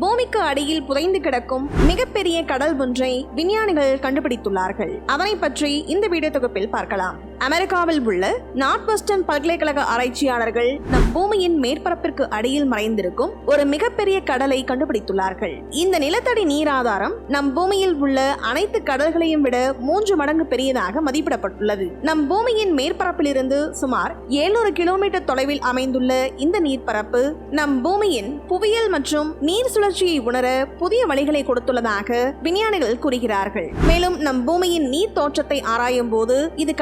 பூமிக்கு அடியில் புதைந்து கிடக்கும் மிகப்பெரிய கடல் ஒன்றை விஞ்ஞானிகள் கண்டுபிடித்துள்ளார்கள். அதனை பற்றி இந்த வீடியோ தொகுப்பில் பார்க்கலாம். அமெரிக்காவில் உள்ள நார்த் வெஸ்டர்ன் பல்கலைக்கழக ஆராய்ச்சியாளர்கள் நம் பூமியின் மேற்பரப்பிற்கு அடியில் மறைந்திருக்கும் ஒரு மிகப்பெரிய கடலை கண்டுபிடித்துள்ளார்கள். இந்த நிலத்தடி நீர் ஆதாரம் நம் பூமியில் உள்ள அனைத்து கடல்களையும் விட மூன்று மடங்கு பெரியதாக மதிப்பிடப்பட்டுள்ளது. நம் பூமியின் மேற்பரப்பிலிருந்து சுமார் 700 கிலோமீட்டர் தொலைவில் அமைந்துள்ள இந்த நீர்ப்பரப்பு நம் பூமியின் புவியியல் மற்றும் நீர் சுழற்சியை உணர புதிய வழிகளை கொடுத்துள்ளதாக விஞ்ஞானிகள் கூறுகிறார்கள். மேலும் நம் பூமியின் நீர் தோற்றத்தை ஆராயும் போது இது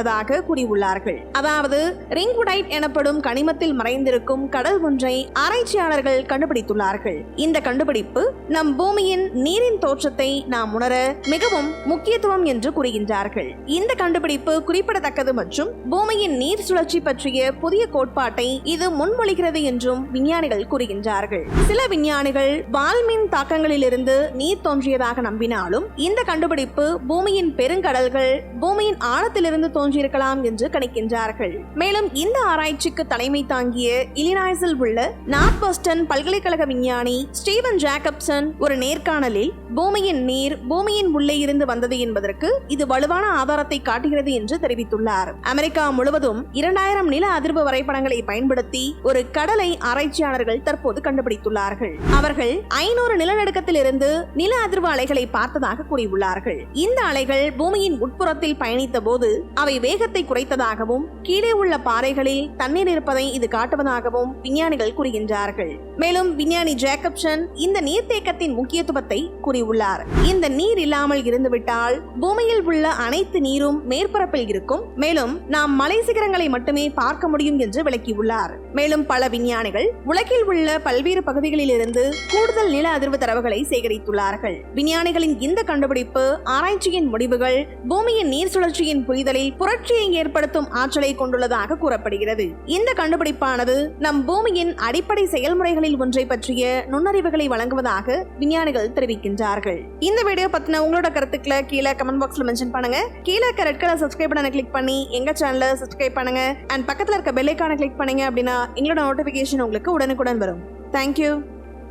காணப்பட்டதாக கூறியுள்ளார்கள். அதாவது ரிங்குடைட் எனப்படும் கனிமத்தில் மறைந்திருக்கும் கடல் ஒன்றை ஆராய்ச்சியாளர்கள் கண்டுபிடித்துள்ளார்கள். இந்த கண்டுபிடிப்பு நம் பூமியின் நீரின் தோற்றத்தை நாம் உணர மிகவும் முக்கியத்துவம் என்று கூறுகின்றார்கள். இந்த கண்டுபிடிப்பு குறிப்பிடத்தக்கது மற்றும் பூமியின் நீர் சுழற்சி பற்றிய புதிய கோட்பாட்டை இது முன்மொழிகிறது என்றும் விஞ்ஞானிகள் கூறுகின்றார்கள். சில விஞ்ஞானிகள் வால்மீன் தாக்கங்களிலிருந்து நீர் தோன்றியதாக நம்பினாலும் இந்த கண்டுபிடிப்பு பூமியின் பெருங்கடல்கள் பூமியின் ஆழத்திலிருந்து தோன்றியிருக்கலாம் என்று கணிக்கின்றார்கள். மேலும் இந்த ஆராய்ச்சிக்கு தலைமை தாங்கிய இலினாய்ஸில் உள்ள நார்த் வெஸ்டர்ன் பல்கலைக்கழக விஞ்ஞானி ஸ்டீவன் ஜாக்கப்சன் ஒரு நேர்காணலில் பூமியின் நீர் பூமியின் உள்ளே இருந்து வந்தது என்பதற்கு இது வலுவான ஆதாரத்தை காட்டுகிறது என்று தெரிவித்துள்ளார். அமெரிக்கா முழுவதும் இரண்டாயிரம் நில அதிர்வு வரைபடங்களை பயன்படுத்தி ஒரு கடலை ஆராய்ச்சியாளர்கள் தற்போது கண்டுபிடித்துள்ளார்கள். அவர்கள் ஐநூறு நிலநடுக்கத்தில் இருந்து நில அதிர்வு அலைகளை பார்த்ததாக கூறியுள்ளார்கள். இந்த அலைகள் பூமியின் உட்புறத்தில் பயணித்த போது அவை அவை வேகத்தை குறைத்ததாகவும் கீழே உள்ள பாறைகளில் தண்ணீர் இருப்பதை இது காட்டுவதாகவும் விஞ்ஞானிகள் கூறுகின்றார்கள். மேலும் விஞ்ஞானி ஜேக்கப்சன் இந்த நீர்த்தேக்கத்தின் முக்கியத்துவத்தை கூறியுள்ளார். இந்த நீர் இல்லாமல் இருந்துவிட்டால் பூமியில் உள்ள அனைத்து நீரும் மேற்பரப்பில் இருக்கும். மேலும் நாம் மலை சிகரங்களை மட்டுமே பார்க்க முடியும் என்று விளக்கியுள்ளார். மேலும் பல விஞ்ஞானிகள் உலகில் உள்ள பல்வேறு பகுதிகளில் இருந்து கூடுதல் நில அதிர்வு தரவுகளை சேகரித்துள்ளார்கள். விஞ்ஞானிகளின் இந்த கண்டுபிடிப்பு ஆராய்ச்சியின் முடிவுகள் பூமியின் நீர் சுழற்சியின் புரிதலில் புரட்சியை ஏற்படுத்தும் ஆற்றலை கொண்டுள்ளதாக கூறப்படுகிறது. இந்த கண்டுபிடிப்பானது நம் பூமியின் அடிப்படை செயல்முறைகளில் ஒன்றை பற்றிய நுண்ணறிவுகளை வழங்குவதாக விஞ்ஞானிகள் தெரிவிக்கின்றார்கள். இந்த வீடியோ பத்தின உங்களோட கருத்துக்களை கீழே கமெண்ட் பாக்ஸ்ல மென்ஷன் பண்ணுங்க. கீழே இருக்க ரெட் கலர் சப்ஸ்கிரைப் பண்ண கிளிக் பண்ணி எங்க சேனலை சப்ஸ்கிரைப் பண்ணுங்க. அண்ட் பக்கத்துல இருக்க பெல்லைக்கான கிளிக் பண்ணீங்க அப்படின்னா எங்களோட நோட்டிபிகேஷன் உங்களுக்கு உடனுக்குடன் வரும். தேங்க்யூ